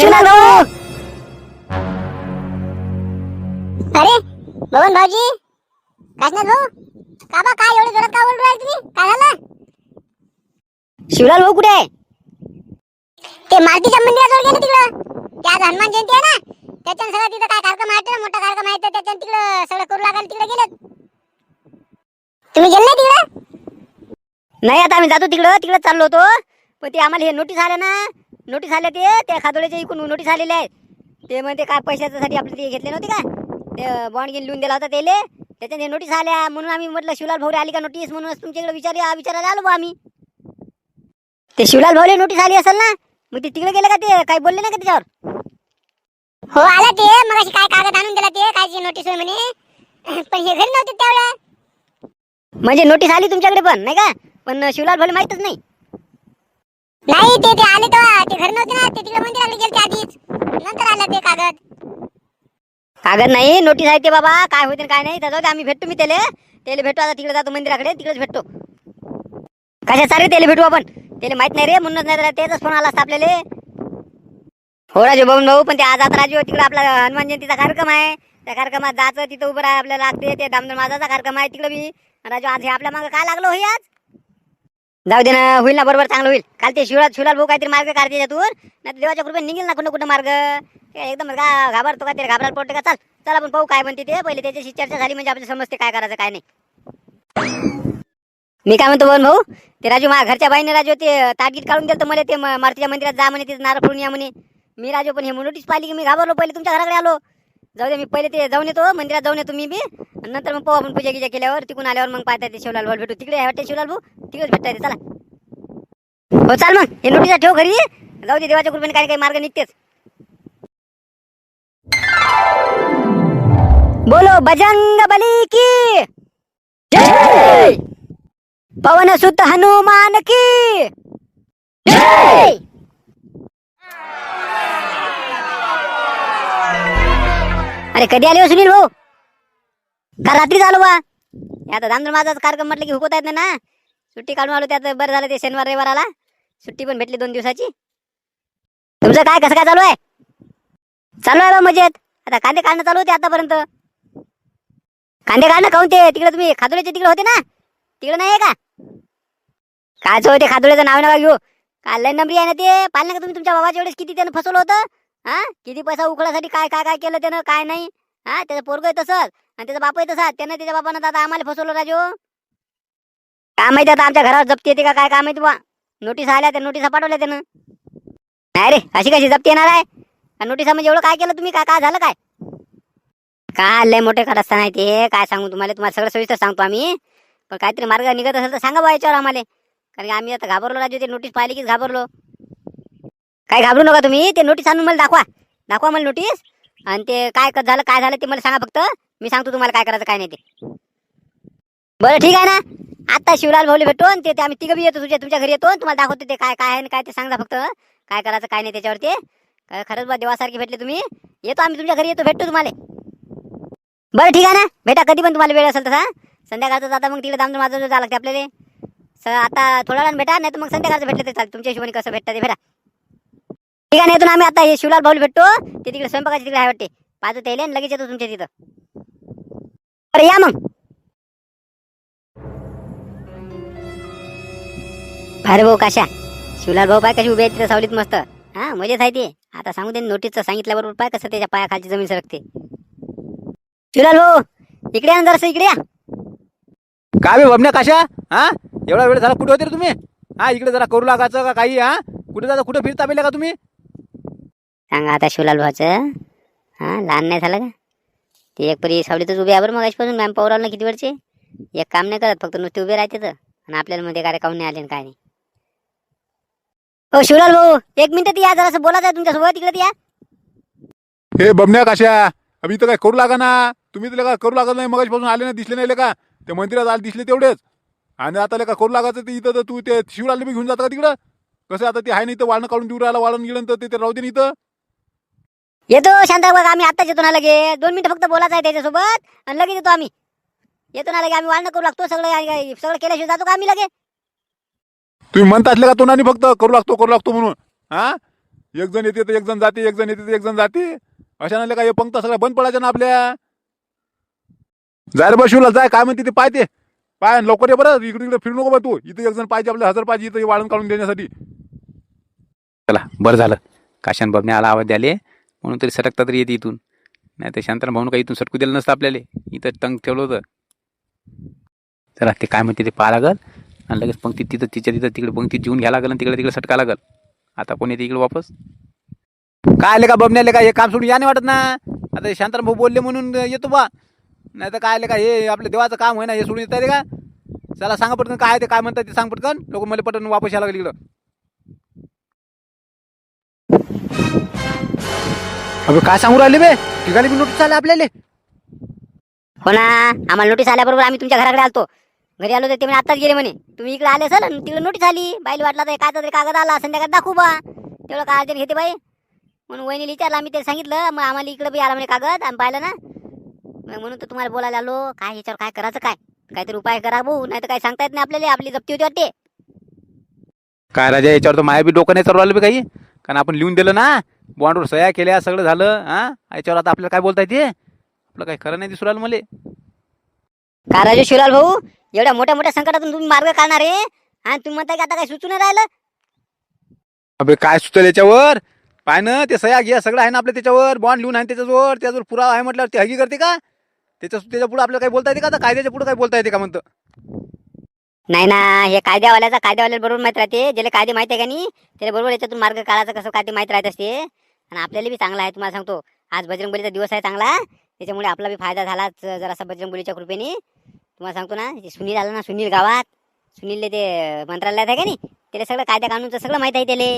शिवलाल भाऊ अरे भवन भाऊजी काशनाथ भाऊ का बा काय एवढे जोरात का बोलू राहिले तुम्ही? काय झालं? शिवलाल भाऊ कुठे आहे? ते मारुतीच्या मंदिराजवळ गेले तिकडं. ते आज हनुमान जयंती आहे ना त्याच्यानं सगळं तिथं काय कार्यक्रम आहे ना, मोठा कार्यक्रम आहे तर त्याच्यानं तिकडं सगळं करू लागायला तिकडे गेलेत. तुम्ही गेले नाही तिकडं? नाही आता आम्ही जातो तिकडं तिकडं चाललो होतो. पण ते आम्हाला हे नोटीस आल्या ना नोटीस आल्या ते त्या खादोड्याच्या इकडून नोटीस आलेले आहेत. ते म्हणते काय पैशासाठी आपले ते घेतले नव्हते का? ते बॉन्ड घेऊन लिहून दिला होता त्याले. त्याच्यात नोटीस आल्या. म्हणून आम्ही म्हटलं शिवलाल भाऊ आली का नोटीस? म्हणून तुमच्याकडे विचार विचारायला आलो बा आम्ही. ते शिवलाल भाऊले नोटीस आली असेल ना मग ते तिकडे गेले का ते? काही बोलले नाही का त्याच्यावर? हो आला ते. मग काय कागद आणून दिला ते? कायची नोटीस होय म्हणे. पण हे घरी नव्हते त्यावेळेला. म्हणजे नोटीस आली तुमच्याकडे पण नाही का? पण शिवलाल भाऊले माहीतच नाही. नाही ते ते आले तेव्हा. ते घर नव्हते ना. ते तिकडे मंदिराला गेले आधीच. नंतर आलं ते कागद. कागद नाही नोटीस आहे ते बाबा. काय होते काय नाही त्याच्यावर आम्ही भेटतो मी त्याला. त्याला भेटू आता तिकडे जातो मंदिराकडे तिकडेच भेटतो. कशा सारे त्याला भेटू आपण? त्याला माहीत नाही रे म्हणूनच नाही तर त्याचाच फोन आला असता आपल्याला. हो राजू भाऊ भाऊ पण ते आज आता राजू तिकडे आपला हनुमान जयंतीचा कार्यक्रम आहे. त्या कार्यक्रमात जायचं तिथं उभं राहा आपल्याला लागते. ते दामदर माझाचा कार्यक्रम आहे तिकडे बी राजू आज हे आपल्या मागं काय लागलो हो हे आज? जाऊ दे ना होईल ना बरोबर चांगलं होईल. काल ते शिवराज शिवलाल भाऊ काहीतरी मार्ग काढते त्यातून. नाही देवाच्या कृपेने निघेल ना कुठं कुठं मार्ग एकदम का घाबरतो का ते घाबरायला पडते का? चल चल आपण पाहू काय म्हणते ते. पहिले त्याच्याशी चर्चा झाली म्हणजे आपल्याला समजते काय करायचं काय नाही. मी काय म्हणतो बोल भाऊ ते राजू माझ्या घरच्या बाईने राजू ते ताटगीत काढून दिलं तर मला ते म- मारुतीच्या मंदिरात जा म्हणे तिथं नारळ फोडून या म्हणे. मी राजू पण हे नोटीस पाहिली की मी घाबरलो पहिले तुमच्या घराकडे आलो. जाऊ दे मी पहिले ते जाऊन येतो मंदिरात जाऊन येतो मी बी. नंतर मग पाहू आपण पूजा गिजा केल्यावर तिकून आल्यावर मग पाहता ते शिवलाल भाऊ भेटू. तिकडे वाटते शिवलाल भाऊ? तिकडेच भेटता येते चला. हो चाल मग. हे नोटीस ठेव घरी. जाऊ दे देवाच्या कृपेने काही काही मार्ग निघतेच. बोलो बजरंग बली की. जय! पवन सुत हनुमान की. जय! अरे कधी आले हो सुनील भाऊ? काल रात्रीच आलो बा. आता दामदर माझाच कार्यक्रम म्हटलं की हुकवत येत नाही ना. सुट्टी काढून आलो त्यात बरं झालं ते शनिवार रविवार आला. सुट्टी पण भेटली दोन दिवसाची. तुमचं काय कसं काय चालू आहे? चालू आहे बा मजेत. आता कांदे काढणं चालू होते आतापर्यंत. कांदे काढणं काहून ते तिकडे तुम्ही खादोळ्याचे तिकडे होते ना? तिकडे नाही आहे का? कायचं होते खादोळ्याचं नाव नाव घेऊ. काल लय नंबरी आहे ना ते. पाहिलं का तुम्ही तुमच्या बाबाच्या वेळेस किती त्यानं फसवलं होतं? हा? किती पैसा उकळासाठी काय काय काय केलं त्यानं? काय नाही? हा? त्याचं पोरग तसंच. आणि त्याचा बापही तसाच. त्यानं त्याच्या बापानं आता आम्हाला फसवलं राजू. काय माहिती आता आमच्या घरावर जप्ती येते का? काय काय माहिती बा नोटीस आल्या त्या नोटीसा पाठवल्या त्यानं. नाही रे अशी कशी जप्ती येणार आहे? नोटीसा म्हणजे एवढं काय केलं तुम्ही? काय काय झालं काय? काय लय मोठे करत असताना ते. काय सांगू तुम्हाला? तुम्हाला सगळं सविस्तर सांगतो आम्ही. पण काहीतरी मार्ग निघत असेल तर सांगा बा याच्यावर आम्हाला. कारण की आम्ही आता घाबरलो राजू. ते नोटीस पाहिली की घाबरलो. काय घाबरू नका तुम्ही ते नोटीस आणून मला दाखवा. दाखवा मला नोटीस आणि ते काय झालं काय झालं ते मला सांगा फक्त. मी सांगतो तुम्हाला काय करायचं काय नाही ते. बरं ठीक आहे ना? आता शिवलाल भाऊले भेटतो ते आम्ही तिघं बी येतो तुझ्या तुमच्या घरी येतो तुम्हाला दाखवतो ते काय काय आहे काय ते सांगा फक्त. काय करायचं काय नाही त्याच्यावरती. काय खरंच बा देवासारखे भेटले तुम्ही. येतो आम्ही तुमच्या घरी येतो भेटतो तुम्हाला. बरं ठीक आहे ना? भेटा कधी पण तुम्हाला वेळ असेल तसा. संध्याकाळचं आता मग तिकडे दामदर माझं जावं लागते आपल्याला. स आता थोडा वेळानं भेटा नाही तर मग संध्याकाळचं भेटलं तर चालेल तुमच्या हिशोबाने कसं भेटतं ते भेटा. ठीक आहे ना येतो आम्ही आता हे शिवलाल भाऊला भेटतो. ते तिकडे स्वयंपाकाची तिकडे आहे वाटते. पाहतो त्याला आणि लगेच येतो तुमच्या तिथं. अरे या मग. अरे भाऊ काशा? शिवलाल भाऊ पाय कशी उभे आहेत तिथं सावलीत मस्त. हा मजेच आहे ते. आता सांगू दे नोटीसचं सांगितल्याबरोबर पाय कसं त्याच्या पायाखालची जमीन सरकते. शिवलाल भाऊ इकडे या ना जरासं इकडे या. काय बे बमण्या काशा? हा? एवढा वेळ झाला कुठे होते रे तुम्ही? हा इकडे जरा करू लागायचं का काही? हा? कुठे जाता कुठे फिरता बेले का तुम्ही? सांगा आता शिवलाल भाऊचं. हा लहान नाही झालं का? ते एक परी सावलीतच उभे आहे. बरं मग अशीपासून मॅम पावर ना किती वेळचे एक काम नाही करत फक्त नुसते उभे राहते तर. आणि आपल्याला मध्ये काय काऊन नाही आले आणि काय नाही. हो शिवलाल भाऊ एक मिनिट या जरा बोलायचं आहे तुमच्यासोबत तिकडे या. हे बमण्या काशा अभि इथं काय करू लागा ना? तुम्ही तर काय करू लागत नाही? मगाचपासून आले ना दिसले नाही का ते मंदिरात आले दिसले तेवढेच. आणि आता का करू लागायचं ते इथं तर तू ते शिवराला बी घेऊन जाता का तिकडं? कसं आता ते आहे ना इथं वाळणं काढून देऊ राहिला वाळून गेलं तर ते राहू दे इथं. येतो शांता बघा आम्ही आत्ताच येतो ना लगे. दोन मिनिटं फक्त बोलायचं आहे त्याच्यासोबत. आणि लगेच येतो आम्ही. येतो ना लगे आम्ही वाढणं करू लागतो सगळं सगळं केल्याशिवाय जातो का आम्ही लगे? तुम्ही म्हणता असले का तोंडाने फक्त? करू लागतो करू लागतो म्हणून. हा? एक जण येते तर एक जण जाते एक जण येते तर एक जण जाते. अशा नाही का हे पंक्ता सगळ्या बंद पडायच्या ना आपल्या? जाय रे बा शिवला जाय काय म्हणते ते पाहते पाय आणि लवकर ये बरं. इकडे इकडे फिरू नको बा तू. इथे एक जण पाहिजे आपले हजार पाहिजे इथं हे वाळून काढून देण्यासाठी. चला बरं झालं. काशान बाबने आला आवाज द्याले. म्हणून तरी सटकता तरी येते इथून. नाही तर शांतराम भाऊन काही इथून सटकू दिलं नसतं आपल्याला. इथं टंग ठेवलं होतं. चला ते काय म्हणते ते पाहा लागल. आणि लगेच पंक्ती तिथं तिच्या तिथं तिकडे पंक्तीत जेवून घ्या लागल आणि तिकडे तिकडे सटका लागल. आता कोण येते इकडे वापस? काय आले का बबण्याले का हे काम सोडून या नाही वाटत ना? आता हे शांताराम भाऊ बोलले म्हणून येतो बा. नाही तर काय आले का हे आपलं देवाचं काम आहे ना हे सोडून येत आहे का? चला सांगा पटकन काय आहे ते काय म्हणतात ते सांग पटकन. लोक मला पटकन वापस यायला लागले इकडं. अबे काय सांगू राहिले बे? ठिकाणी बी नोटीस आले आपल्याला. हो ना आम्हाला नोटीस आल्याबरोबर आम्ही तुमच्या घराकडे आलतो. घरी आलो तर ते म्हणे आत्ताच गेले म्हणे. तुम्ही इकडे आले असेल तिकडे नोटीस आली. बाईला वाटला तर काय तरी कागद आला संध्याकाळी दाखवू बा. तेवढं काय अर्जंट घेते बाई. म्हणून वहिनीला विचारलं आम्ही ते सांगितलं मग आम्हाला इकडे बी आला म्हणे कागद आम्ही पाहिलं ना. म्हणून तर तुम्हाला बोलायला आलो काय याच्यावर काय करायचं काय? काहीतरी उपाय करा भाऊ नाही तर काही सांगता येत नाही आपल्याला आपली जप्ती होती वाटते. काय राजा याच्यावर तर माया बी डोकं नाही चालू बी काही. कारण आपण लिहून दिलं ना बॉन्डवर सह्या केल्या सगळं झालं हा? याच्यावर आता आपल्याला काय बोलता येते आपलं काही खरं नाही दिसू राहिलं मला. का राजू शिवलाल भाऊ? एवढ्या मोठ्या मोठ्या संकटातून तुम्ही मार्ग काढणार आहे? आणि तुम्ही म्हणता की आता काही सुचून नाही राहिलं? अबे काय सुचल याच्यावर? पाय ना ते सह्या घ्या सगळं आहे ना आपल्या त्याच्यावर. बॉन्ड लिहून आहे त्याच्यावर त्याच्यावर पुरावा आहे म्हटल्यावर ते हगी करते का? त्याच्या त्याच्या पुढे आपल्याला काही बोलता येते का? आता कायद्याच्या पुढे काही बोलता येते का म्हणतं? नाही ना हे कायद्यावाल्याचा कायद्यावाल्याला बरोबर माहीत राहते. ज्याला कायदे माहिती आहे का नाही त्याला बरोबर याच्यातून मार्ग काढायचं कसं काय ते माहीत राहत असते. आणि आपल्याला बी चांगला आहे तुम्हाला सांगतो. आज बजरंगबलीचा दिवस आहे चांगला. त्याच्यामुळे आपला बी फायदा झालाच जरासा बजरंगबलीच्या कृपेने. तुम्हाला सांगतो ना ते सुनील आला ना सुनील गावात. सुनीलले ते मंत्रालयात आहे का नाही त्याला सगळं कायदा कानूनचं सगळं माहीत आहे त्याले.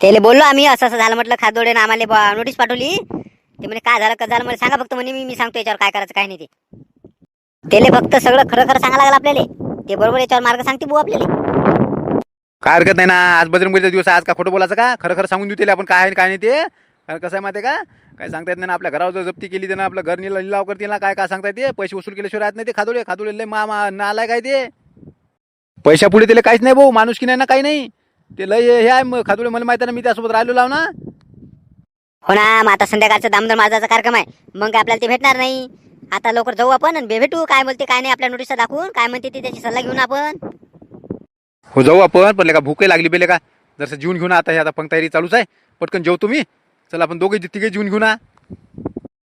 त्याला बोललो आम्ही असं असं झालं म्हटलं खादोडेनं आम्हाला नोटीस पाठवली. ते म्हणे काय झालं कसं झालं? मला सांगा फक्त म्हणे मी मी सांगतो याच्यावर काय करायचं काय नाही ते. त्याले फक्त सगळं खरं खरं सांगायला लागलं आपल्याला. ते बरोबर याच्यावर मार्ग सांगते भाऊ आपल्याला. काय हरकत नाही ना आज बजरंगबलीचा दिवस आहे आज का खोटं बोलायचं का? खरं खरं सांगून देऊ त्याला आपण काय आहे काय नाही ते. कारण कसं आहे माहिती आहे का? काय सांगता येत नाही ना आपल्या घरावर जर जप्ती केली त्यांना आपलं घर निला लिलाव करतील ना काय काय सांगता येते? पैसे वसूल केल्याशिवाय राहत नाही ते खादोडे खादोडे लय मा मा काय ते. पैशा पुढे त्याला काहीच नाही भाऊ माणूस की नाही ना काही नाही. ते लय हे आहे मग खादोडे मला माहिती आहे ना मी त्यासोबत राहिलो लाव ना हो ना मग आता संध्याकाळचा दामदर माझाचा कार्यक्रम आहे. मग काय आपल्याला ते भेटणार नाही. आता लवकर जाऊ आपण आणि भेटू. काय बोलते काय नाही आपल्या नोटीस दाखवून. काय म्हणते ते त्याची सल्ला घेऊन आपण. हो जाऊ आपण पण का भूकही लागली बेले का? जसं जीवन घेऊन आता हे आता पंग तयारी चालूच आहे. पटकन जेवतो मी चला आपण दोघे तिघे जीवन घेऊ ना.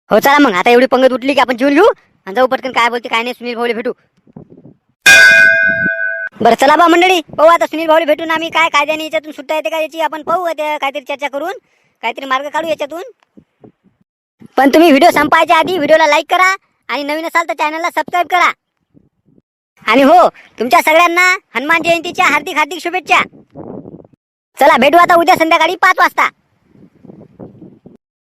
हो चला मग. आता एवढी पंगत उठली की आपण जेवून घेऊ. आणि जाऊ पटकन काय बोलते काय नाही सुनील भाऊला भेटू. बरं चला बा मंडळी. पाहू आता सुनील भाऊला भेटून आम्ही काय कायद्याने याच्यातून सुट्टा येते का याची आपण पाहू काहीतरी चर्चा करून. काहीतरी मार्ग काढू याच्यातून. पण तुम्ही व्हिडिओ संपायच्या आधी व्हिडिओला लाईक करा आणि नवीन असाल तर चॅनलला सबस्क्राईब करा. आणि हो तुमच्या सगळ्यांना हनुमान जयंतीच्या हार्दिक हार्दिक शुभेच्छा. चला भेटू आता उद्या संध्याकाळी पाच वाजता.